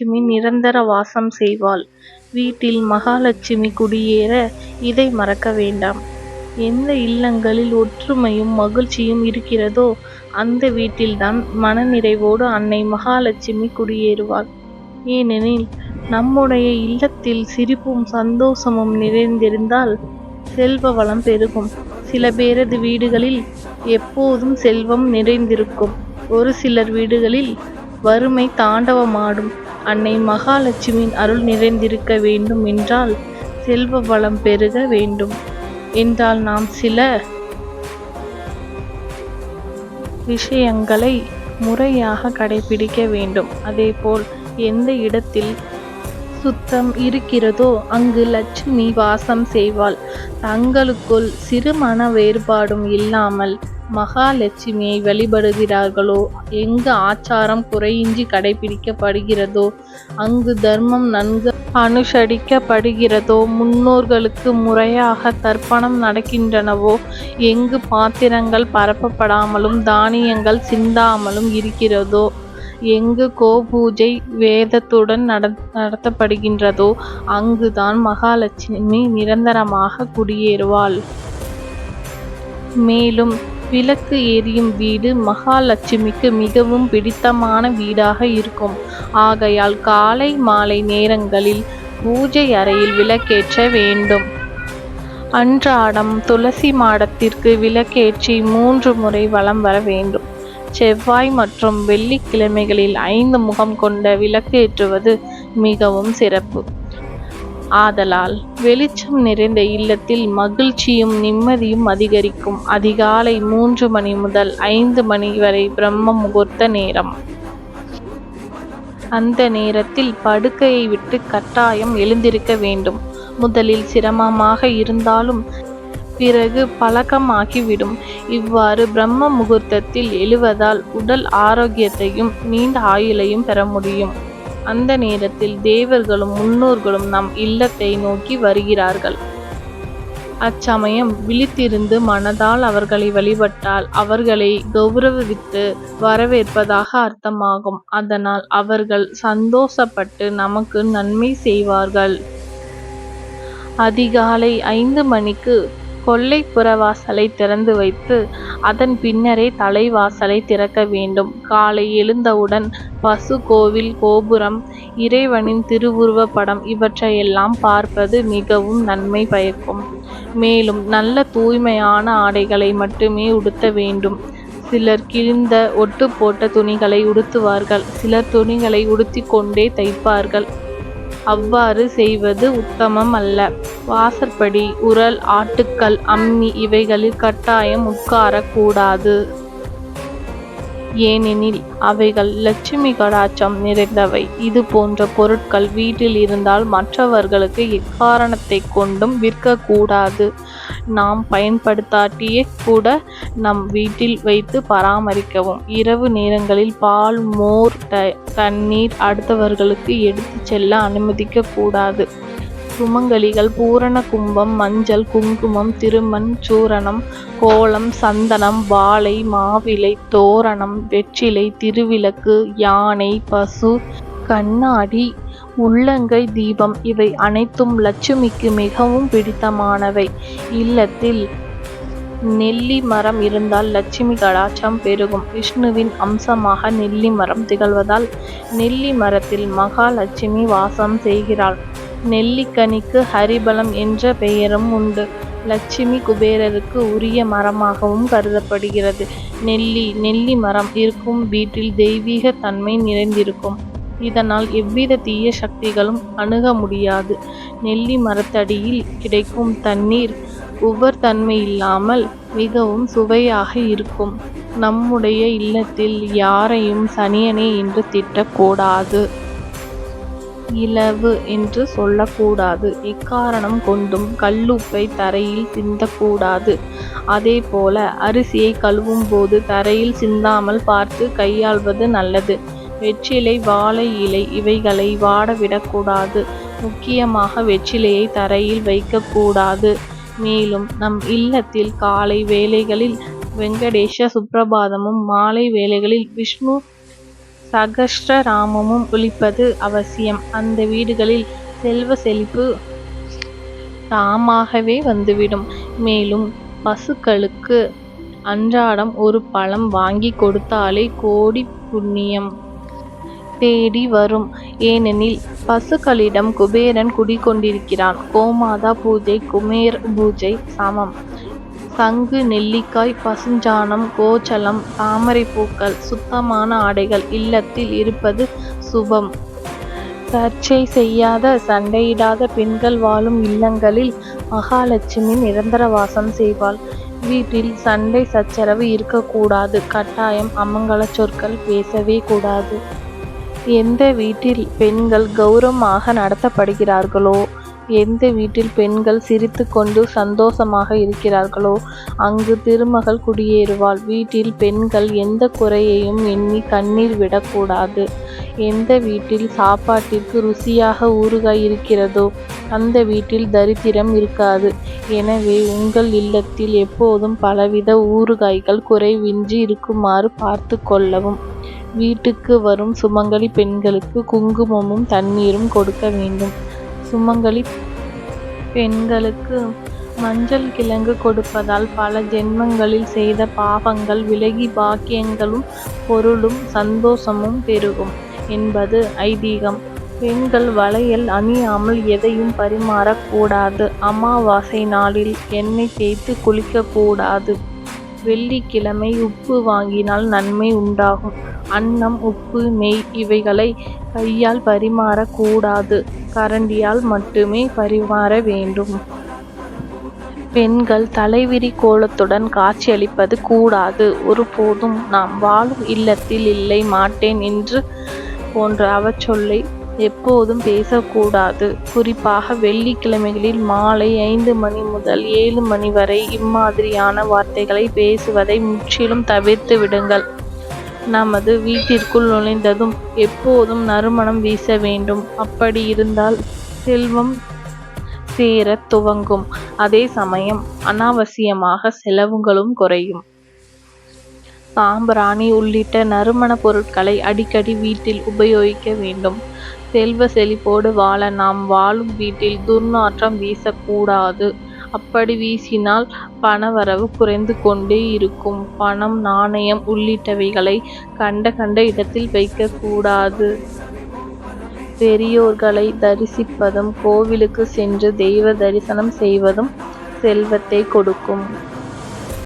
மகாலட்சுமி நிரந்தர வாசம் செய்வாள். வீட்டில் மகாலட்சுமி குடியேற இதை மறக்க வேண்டாம். எந்த இல்லங்களில் ஒற்றுமையும் மகிழ்ச்சியும் இருக்கிறதோ அந்த வீட்டில்தான் மனநிறைவோடு அன்னை மகாலட்சுமி குடியேறுவாள். ஏனெனில் நம்முடைய இல்லத்தில் சிரிப்பும் சந்தோஷமும் நிறைந்திருந்தால் செல்வ வளம் பெருகும். சில பேரது வீடுகளில் எப்போதும் செல்வம் நிறைந்திருக்கும். ஒரு சிலர் வீடுகளில் வறுமை தாண்டவமாடும். அன்னை மகாலட்சுமியின் அருள் நிறைந்திருக்க வேண்டும் என்றால் செல்வ வளம் பெருக வேண்டும். என்றால் நாம் சில விஷயங்களை முறையாக கடைபிடிக்க வேண்டும். அதேபோல் எந்த இடத்தில் சுத்தம் இருக்கிறதோ அங்கு லட்சுமி வாசம் செய்வாள். தங்களுக்குள் சிறு மன வேறுபாடும் இல்லாமல் மகாலட்சுமியை வழிபடுகிறார்களோ? எங்கு ஆச்சாரம் குறையின்றி கடைபிடிக்கப்படுகிறதோ? அங்கு தர்மம் நன்கு அனுசரிக்கப்படுகிறதோ? முன்னோர்களுக்கு முறையாக தர்ப்பணம் நடக்கின்றனவோ? எங்கு பாத்திரங்கள் பரப்பப்படாமலும் தானியங்கள் சிந்தாமலும் இருக்கிறதோ? எங்கு கோபூஜை வேதத்துடன் நட நடத்தப்படுகின்றதோ? அங்குதான் மகாலட்சுமி நிரந்தரமாக குடியேறுவாள். மேலும் விளக்கு எரியும் வீடு மகாலட்சுமிக்கு மிகவும் பிடித்தமான வீடாக இருக்கும். ஆகையால் காலை மாலை நேரங்களில் பூஜை அறையில் விளக்கேற்ற வேண்டும். அன்றாடம் துளசி மாடத்திற்கு விளக்கேற்றி மூன்று முறை வலம் வர வேண்டும். செவ்வாய் மற்றும் வெள்ளிக்கிழமைகளில் ஐந்து முகம் கொண்ட விளக்கேற்றுவது மிகவும் சிறப்பு. ஆதலால் வெளிச்சம் நிறைந்த இல்லத்தில் மகிழ்ச்சியும் நிம்மதியும் அதிகரிக்கும். அதிகாலை மூன்று மணி முதல் ஐந்து மணி வரை பிரம்ம முகூர்த்த நேரம். அந்த நேரத்தில் படுக்கையை விட்டு கட்டாயம் எழுந்திருக்க வேண்டும். முதலில் சிரமமாக இருந்தாலும் பிறகு பழக்கமாகிவிடும். இவ்வாறு பிரம்ம முகூர்த்தத்தில் எழுவதால் உடல் ஆரோக்கியத்தையும் நீண்ட ஆயுளையும் பெற முடியும். அந்த நேரத்தில் தேவர்களும் முன்னோர்களும் நம் இல்லத்தை நோக்கி வருகிறார்கள். அச்சமயம் விழித்திருந்து மனதால் அவர்களை வழிபட்டால் அவர்களை கௌரவித்து வரவேற்பதாக அர்த்தமாகும். அதனால் அவர்கள் சந்தோஷப்பட்டு நமக்கு நன்மை செய்வார்கள். அதிகாலை ஐந்து மணிக்கு கொல்லைப்புற வாசலை திறந்து வைத்து அதன் பின்னரே தலைவாசலை திறக்க வேண்டும். காலை எழுந்தவுடன் பசு கோவில் கோபுரம் இறைவனின் திருவுருவ படம் இவற்றையெல்லாம் பார்ப்பது மிகவும் நன்மை பயக்கும். மேலும் நல்ல தூய்மையான ஆடைகளை மட்டுமே உடுத்த வேண்டும். சிலர் கிழிந்த ஒட்டு போட்ட துணிகளை உடுத்துவார்கள். சிலர் துணிகளை உடுத்தி கொண்டே தைப்பார்கள். அவ்வாறு செய்வது உத்தமம் அல்ல. வாசற்படி உரல் ஆட்டுக்கல் அம்மி இவைகளில் கட்டாயம் உட்காரக்கூடாது ஏனெனில் அவைகள் லட்சுமி கடாச்சம் நிறைந்தவை. இது போன்ற பொருட்கள் வீட்டில் இருந்தால் மற்றவர்களுக்கு எக்காரணத்தை கொண்டும் விற்கக்கூடாது நாம் பயன்படுத்தாட்டியே கூட நம் வீட்டில் வைத்து பராமரிக்கவும். இரவு நேரங்களில் பால் மோர் தண்ணீர் அடுத்தவர்களுக்கு எடுத்து செல்ல அனுமதிக்க கூடாது சுமங்கலிகள் பூரண கும்பம் மஞ்சள் குங்குமம் திருமண் சூரணம் கோலம் சந்தனம் வாழை மாவிலை தோரணம் வெற்றிலை திருவிளக்கு யானை பசு கண்ணாடி உள்ளங்கை தீபம் இவை அனைத்தும் லட்சுமிக்கு மிகவும் பிடித்தமானவை. இல்லத்தில் நெல்லி மரம் இருந்தால் லட்சுமி கடாட்சம் பெருகும். விஷ்ணுவின் அம்சமாக நெல்லி மரம் திகழ்வதால் நெல்லி மரத்தில் மகாலட்சுமி வாசம் செய்கிறாள். நெல்லிக்கனிக்கு ஹரிபலம் என்ற பெயரும் உண்டு. லட்சுமி குபேரருக்கு உரிய மரமாகவும் கருதப்படுகிறது. நெல்லி நெல்லி மரம் இருக்கும் வீட்டில் தெய்வீக தன்மை நிறைந்திருக்கும். இதனால் எவ்வித தீய சக்திகளும் அணுக முடியாது. நெல்லி மரத்தடியில் கிடைக்கும் தண்ணீர் உவர் தன்மை இல்லாமல் மிகவும் சுவையாக இருக்கும். நம்முடைய இல்லத்தில் யாரையும் சனியனே என்று திட்டக்கூடாது. இலவு என்று சொல்லக்கூடாது. இக்காரணம் கொண்டும் கல்லுப்பை தரையில் சிந்தக்கூடாது. அதேபோல அரிசியை கழுவும் போது தரையில் சிந்தாமல் பார்த்து கையாள்வது நல்லது. வெற்றிலை வாழை இலை இவைகளை வாடவிடக்கூடாது முக்கியமாக வெற்றிலையை தரையில் வைக்கக்கூடாது மேலும் நம் இல்லத்தில் காலை வேலைகளில் வெங்கடேஷ சுப்ரபாதமும் மாலை வேலைகளில் விஷ்ணு சகஸ்ரநாமமும் ஒழிப்பது அவசியம். அந்த வீடுகளில் செல்வ செழிப்பு தாமாகவே வந்துவிடும். மேலும் பசுக்களுக்கு அன்றாடம் ஒரு பழம் வாங்கி கொடுத்தாலே கோடி புண்ணியம் தேடி வரும். ஏனெனில் பசுக்களிடம் குபேரன் குடிகொண்டிருக்கிறான். கோமாதா பூஜை குமேர் பூஜை சமம். சங்கு நெல்லிக்காய் பசுஞ்சாணம் கோச்சலம் தாமரைப்பூக்கள் சுத்தமான ஆடைகள் இல்லத்தில் இருப்பது சுபம். சர்ச்சை செய்யாத சண்டையிடாத பெண்கள் வாழும் இல்லங்களில் மகாலட்சுமி நிரந்தர வாசம் செய்வாள். வீட்டில் சண்டை சச்சரவு இருக்கக்கூடாது. கட்டாயம் அமங்கல சொற்கள் பேசவே கூடாது. எந்த வீட்டில் பெண்கள் கௌரவமாக நடத்தப்படுகிறார்களோ எந்த வீட்டில் பெண்கள் சிரித்துக்கொண்டு சந்தோஷமாக இருக்கிறார்களோ அங்கு திருமகள் குடியேறுவாள். வீட்டில் பெண்கள் எந்த குறையையும் எண்ணி கண்ணீர் விடக்கூடாது. எந்த வீட்டில் சாப்பாட்டிற்கு ருசியாக ஊறுகாய் இருக்கிறதோ அந்த வீட்டில் தரித்திரம் இருக்காது. எனவே உங்கள் இல்லத்தில் எப்போதும் பலவித ஊறுகாய்கள் குறைவின்றி இருக்குமாறு பார்த்து கொள்ளவும். வீட்டுக்கு வரும் சுமங்கலி பெண்களுக்கு குங்குமமும் தண்ணீரும் கொடுக்க வேண்டும். சுமங்கலி பெண்களுக்கு மஞ்சள் கிழங்கு கொடுப்பதால் பல ஜென்மங்களில் செய்த பாவங்கள் விலகி பாக்கியங்களும் பொருளும் சந்தோஷமும் பெருகும் என்பது ஐதீகம். பெண்கள் வளையல் அணியாமல் எதையும் பரிமாறக்கூடாது அமாவாசை நாளில் எண்ணெய் தேய்த்து குளிக்கக்கூடாது வெள்ளிக்கிழமை உப்பு வாங்கினால் நன்மை உண்டாகும். அன்னம் உப்பு மெய் இவைகளை கையால் பரிமாறக்கூடாது கரண்டியால் மட்டுமே பரிமாற வேண்டும். பெண்கள் தலைவிரி கோலத்துடன் காட்சியளிப்பது கூடாது. ஒருபோதும் நாம் வாழும் இல்லத்தில் இல்லை மாட்டேன் என்று போன்ற அவச்சொல்லை எப்போதும் பேசக்கூடாது. குறிப்பாக வெள்ளிக்கிழமைகளில் மாலை ஐந்து மணி முதல் ஏழு மணி வரை இம்மாதிரியான வார்த்தைகளை பேசுவதை முற்றிலும் தவிர்த்து விடுங்கள். நமது வீட்டிற்குள் நுழைந்ததும் எப்போதும் நறுமணம் வீச வேண்டும். அப்படி இருந்தால் செல்வம் சேரத் துவங்கும். அதே சமயம் அனாவசியமாக செலவுகளும் குறையும். சாம்பிராணி உள்ளிட்ட நறுமணப் பொருட்களை அடிக்கடி வீட்டில் உபயோகிக்க வேண்டும். செல்வ செழிப்போடு வாழ நாம் வாழும் வீட்டில் துர்நாற்றம் வீசக்கூடாது அப்படி வீசினால் பணவரவு குறைந்து கொண்டே இருக்கும். பணம் நாணயம் உள்ளிட்டவைகளை கண்ட கண்ட இடத்தில் வைக்கக்கூடாது பெரியோர்களை தரிசிப்பதும் கோவிலுக்கு சென்று தெய்வ தரிசனம் செய்வதும் செல்வத்தை கொடுக்கும்.